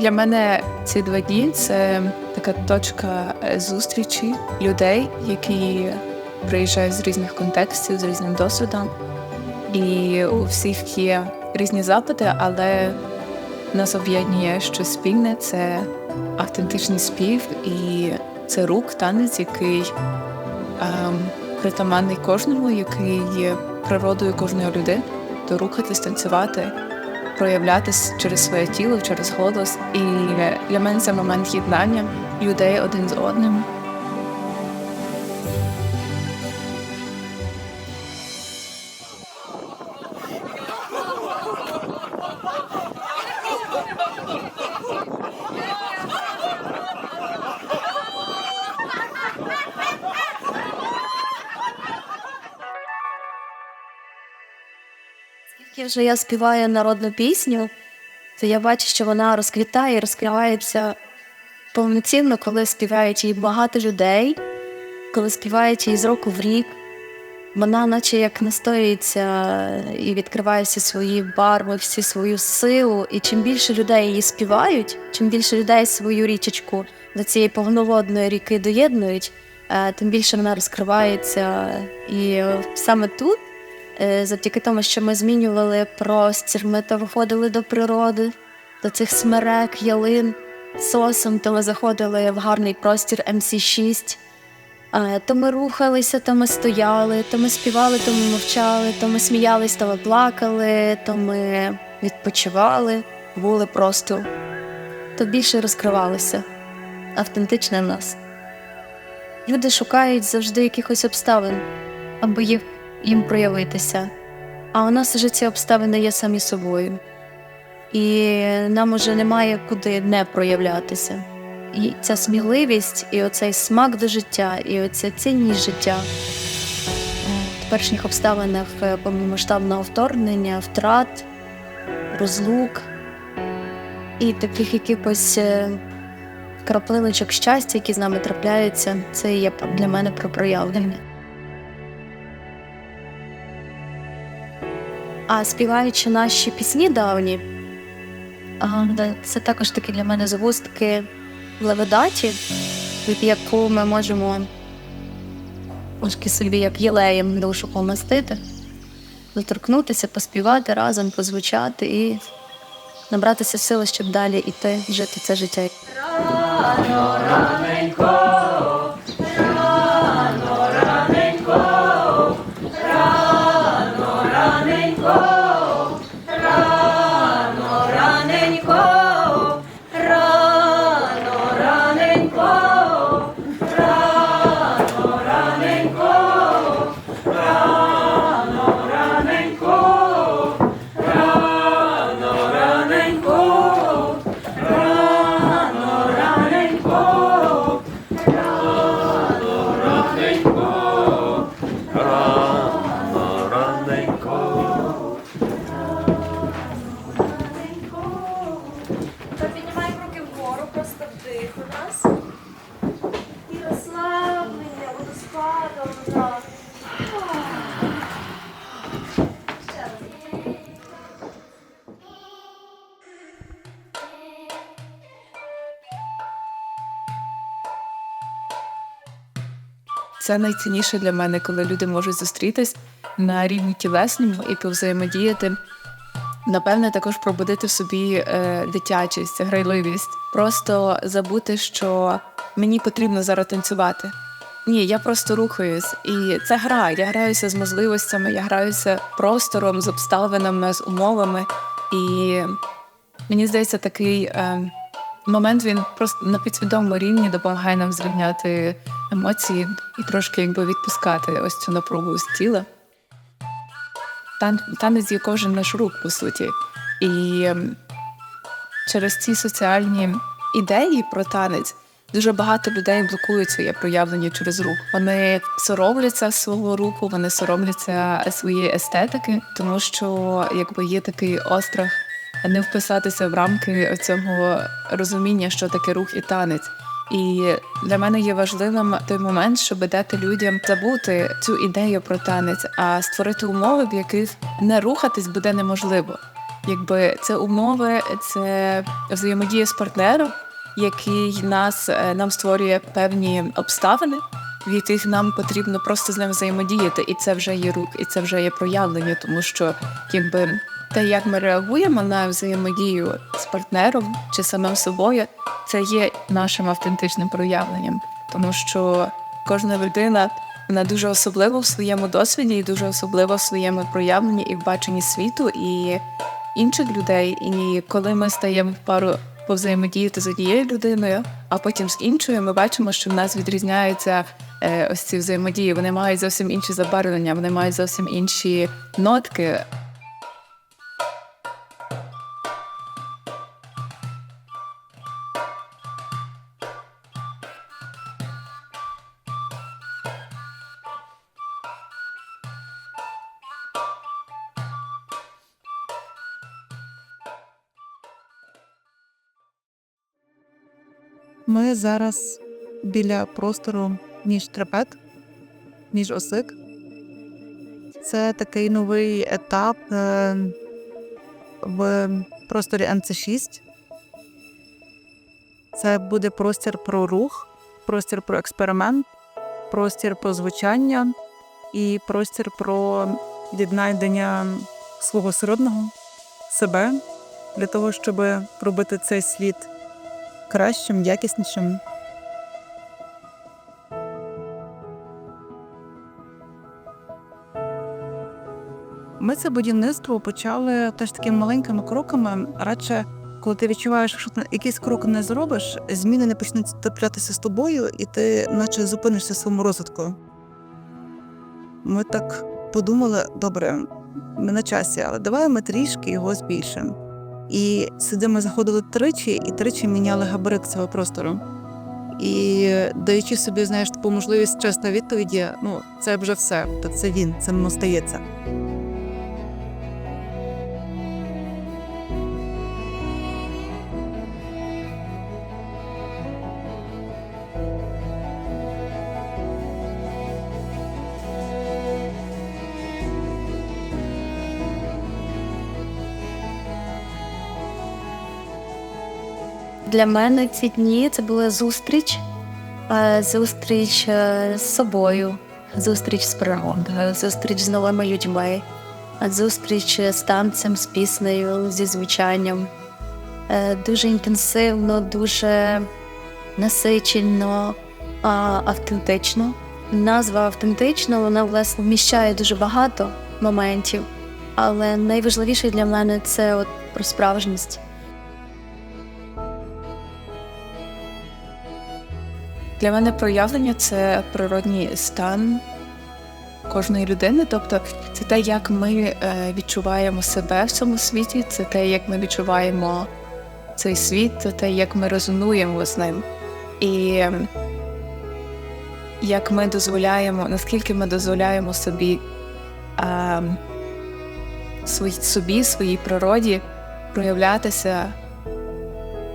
Для мене ці два дні це така точка е, зустрічі людей, які приїжджають з різних контекстів, з різним досвідом. І у всіх є різні запити, але нас об'єднує щось спільне це автентичний спів і це рук, танець, який ем, притаманний кожному, який є природою кожної людини, то рухатись, танцювати, проявлятись через своє тіло, через голос. І для мене це момент єднання людей один з одним. Скільки вже я співаю народну пісню, то я бачу, що вона розквітає і розкривається повноцінно, коли співають її багато людей, коли співають її з року в рік. Вона, наче як настоюється і відкриває всі свої барви, всі свою силу. І чим більше людей її співають, чим більше людей свою річечку до цієї повноводної ріки доєднують, е, тим більше вона розкривається. І саме тут завдяки тому, що ми змінювали простір, ми то виходили до природи, до цих смерек, ялин, сосом, то ми заходили в гарний простір МС6. Е, То ми рухалися, то ми стояли, то ми співали, то ми мовчали, то ми сміялись, то ми плакали, то ми відпочивали, були просто, то більше розкривалося автентичне нас. Люди шукають завжди якихось обставин, або їх їм проявитися. А у нас вже ці обставини є самі собою. І нам уже немає куди не проявлятися. І ця сміливість, і оцей смак до життя, і оця цінність життя в теперішніх обставинах е, повномасштабного вторгнення, втрат, розлук і таких якихось е, краплиночок щастя, які з нами трапляються, це є для мене про проявлення. А співаючи наші пісні давні, це також такі для мене завустки леведаті, від яку ми можемо трошки собі як єлеєм душу помастити, доторкнутися, поспівати разом, позвучати і набратися сили, щоб далі йти, жити це життя. Піднімаємо Це найцінніше для мене, коли люди можуть зустрітись на рівні тілесному і повзаємодіяти. Напевне, також пробудити в собі е, дитячість, грайливість. Просто забути, що мені потрібно зараз танцювати. Ні, я просто рухаюсь, і це гра. Я граюся з можливостями, я граюся простором, з обставинами, з умовами. І мені здається, такий е, момент він просто на підсвідомому рівні допомагає нам зрівняти емоції і трошки якби відпускати ось цю напругу з тіла. Тан- танець є кожен наш рук, по суті. І ем, через ці соціальні ідеї про танець дуже багато людей блокують своє проявлення через рух. Вони соромляться свого руху, вони соромляться своєї естетики, тому що якби є такий острах не вписатися в рамки цього розуміння, що таке рух і танець. І для мене є важливим той момент, щоб дати людям забути цю ідею про танець, а створити умови, в яких не рухатись буде неможливо. якби це умови, це взаємодія з партнером, який нас е, нам створює певні обставини, в яких нам потрібно просто з ним взаємодіяти, і це вже є рух, і це вже є проявлення, тому що якби те, як ми реагуємо на взаємодію з партнером чи самим собою, це є нашим автентичним проявленням, тому що кожна людина вона дуже особлива в своєму досвіді і дуже особлива в своєму проявленні і в баченні світу і інших людей. І коли ми стаємо в пару повзаємодіяти з однією людиною, а потім з іншою, ми бачимо, що в нас відрізняються е, ось ці взаємодії. Вони мають зовсім інші забарвлення, вони мають зовсім інші нотки. Ми зараз біля простору між трапет, між осик. Це такий новий етап е, в просторі НЦ6. Це буде простір про рух, простір про експеримент, простір про звучання і простір про віднайдення свого сродного себе для того, щоб робити цей світ кращим, якіснішим. Ми це будівництво почали теж такими маленькими кроками. Радше, коли ти відчуваєш, що ти якийсь крок не зробиш, зміни не почнуть траплятися з тобою, і ти наче зупинишся в своєму розвитку. Ми так подумали: добре, ми на часі, але давай ми трішки його збільшимо. І сюди ми заходили тричі, і тричі міняли габарит цього простору. І даючи собі, знаєш, таку можливість чесно відповіді, ну це вже все. То це він, це не стається. Для мене ці дні це була зустріч, е, зустріч е, з собою, зустріч з природою, зустріч з новими людьми, е, зустріч з танцем, з піснею, зі звучанням. Е, Дуже інтенсивно, дуже насичено, автентично. Назва автентично, вона власне вміщає дуже багато моментів, але найважливіше для мене це от про справжність. Для мене проявлення це природній стан кожної людини. Тобто це те, як ми е, відчуваємо себе в цьому світі, це те, як ми відчуваємо цей світ, це те, як ми резонуємо з ним. І ем, як ми дозволяємо, наскільки ми дозволяємо собі, е, свої, собі, своїй природі проявлятися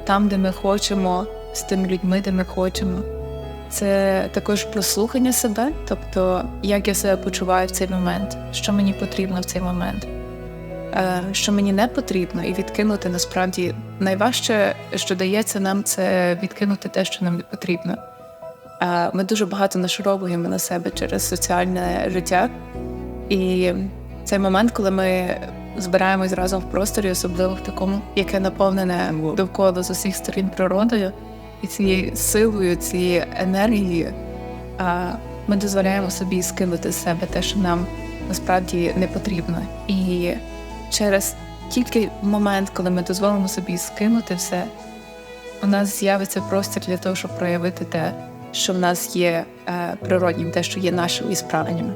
там, де ми хочемо, з тими людьми, де ми хочемо. Це також прослухання себе, тобто як я себе почуваю в цей момент, що мені потрібно в цей момент, е, що мені не потрібно, і відкинути насправді. Найважче, що дається нам, це відкинути те, що нам не потрібно. Е, Ми дуже багато нашаровуємо на себе через соціальне життя, і цей момент, коли ми збираємось разом в просторі, особливо в такому, яке наповнене довкола з усіх сторін природою і цією силою, цією енергією, ми дозволяємо собі скинути з себе те, що нам насправді не потрібно. І через тільки момент, коли ми дозволимо собі скинути все, у нас з'явиться простір для того, щоб проявити те, що в нас є е, природнім, те, що є нашими ісправленнями.